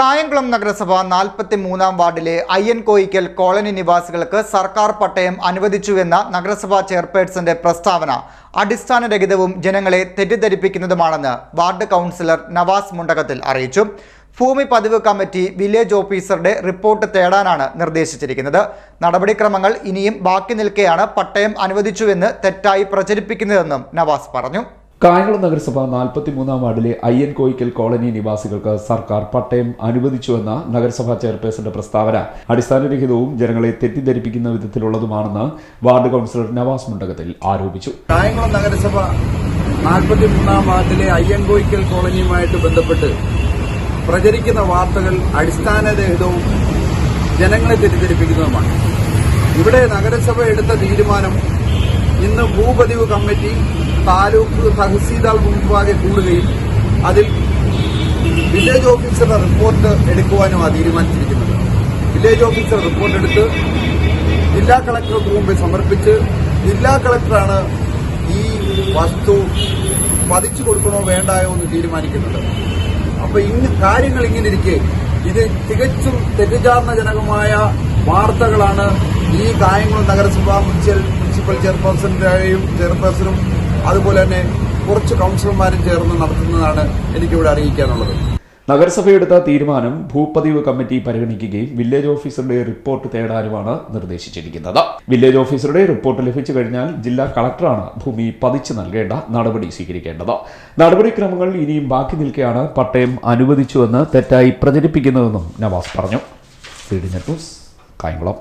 കായംകുളം നഗരസഭ നാൽപ്പത്തി മൂന്നാം വാർഡിലെ അയ്യൻകോയിക്കൽ കോളനി നിവാസികൾക്ക് സർക്കാർ പട്ടയം അനുവദിച്ചുവെന്ന നഗരസഭാ ചെയർപേഴ്സന്റെ പ്രസ്താവന അടിസ്ഥാനരഹിതവും ജനങ്ങളെ തെറ്റിദ്ധരിപ്പിക്കുന്നതുമാണെന്ന് വാർഡ് കൗൺസിലർ നവാസ് മുണ്ടകത്തിൽ അറിയിച്ചു. ഭൂമി പതിവ് കമ്മിറ്റി വില്ലേജ് ഓഫീസറുടെ റിപ്പോർട്ട് തേടാനാണ് നിർദ്ദേശിച്ചിരിക്കുന്നത്. നടപടിക്രമങ്ങൾ ഇനിയും ബാക്കി നിൽക്കെയാണ് പട്ടയം അനുവദിച്ചുവെന്ന് തെറ്റായി പ്രചരിപ്പിക്കുന്നതെന്നും നവാസ് പറഞ്ഞു. കായംകുളം നഗരസഭ നാൽപ്പത്തിമൂന്നാം വാർഡിലെ അയ്യൻ കോയിക്കൽ കോളനി നിവാസികൾക്ക് സർക്കാർ പട്ടയം അനുവദിച്ചുവെന്ന നഗരസഭാ ചെയർപേഴ്സന്റെ പ്രസ്താവന അടിസ്ഥാനരഹിതവും ജനങ്ങളെ തെറ്റിദ്ധരിപ്പിക്കുന്ന വിധത്തിലുള്ളതുമാണെന്ന് വാർഡ് കൌൺസിലർ നവാസ് മുണ്ടകത്തിൽ ആരോപിച്ചു. കായംകുളം നഗരസഭ നാൽപ്പത്തി മൂന്നാം വാർഡിലെ അയ്യങ്കോയിക്കൽ കോളനിയുമായിട്ട് ബന്ധപ്പെട്ട് പ്രചരിക്കുന്ന വാർത്തകൾ അടിസ്ഥാനരഹിതവും ജനങ്ങളെ തെറ്റിദ്ധരിപ്പിക്കുന്നതുമാണ്. ഇവിടെ നഗരസഭ എടുത്ത തീരുമാനം ഇന്ന് ഭൂപതിവ് കമ്മിറ്റി താലൂക്ക് തഹസീൽദാർ മുമ്പാകെ കൂടുകയും അതിൽ വില്ലേജ് ഓഫീസറുടെ റിപ്പോർട്ട് എടുക്കുവാനുമാണ് തീരുമാനിച്ചിരിക്കുന്നത്. വില്ലേജ് ഓഫീസർ റിപ്പോർട്ട് എടുത്ത് ജില്ലാ കളക്ടർക്ക് മുമ്പിൽ സമർപ്പിച്ച് ജില്ലാ കളക്ടറാണ് ഈ വസ്തു പതിച്ചു കൊടുക്കണോ വേണ്ടായോ എന്ന് തീരുമാനിക്കുന്നത്. അപ്പൊ ഇന്ന് കാര്യങ്ങൾ ഇങ്ങനെ ഇരിക്കെ ഇത് തികച്ചും തെറ്റിദ്ധാരണജനകമായ വാർത്തകളാണ് ഈ കായംകുളം നഗരസഭ മുനിസിപ്പൽ മുനിസിപ്പൽ ചെയർപേഴ്സന്റെയും ചെയർപേഴ്സണും അതുപോലെ തന്നെ കുറച്ച് കൗൺസിലർമാരും ചേർന്ന് നടത്തുന്നതാണ് എനിക്കിവിടെ അറിയിക്കാനുള്ളത്. നഗരസഭയെടുത്ത തീരുമാനം ഭൂപതിവ് കമ്മിറ്റി പരിഗണിക്കുകയും വില്ലേജ് ഓഫീസറുടെ റിപ്പോർട്ട് തേടാനുമാണ് നിർദ്ദേശിച്ചിരിക്കുന്നത്. വില്ലേജ് ഓഫീസറുടെ റിപ്പോർട്ട് ലഭിച്ചു കഴിഞ്ഞാൽ ജില്ലാ കളക്ടറാണ് ഭൂമി പതിച്ചു നൽകേണ്ട നടപടി സ്വീകരിക്കേണ്ടത്. നടപടിക്രമങ്ങൾ ഇനിയും ബാക്കി നിൽക്കെയാണ് പട്ടയം അനുവദിച്ചുവെന്ന് തെറ്റായി പ്രചരിപ്പിക്കുന്നതെന്നും നവാസ് പറഞ്ഞു. കായംകുളം.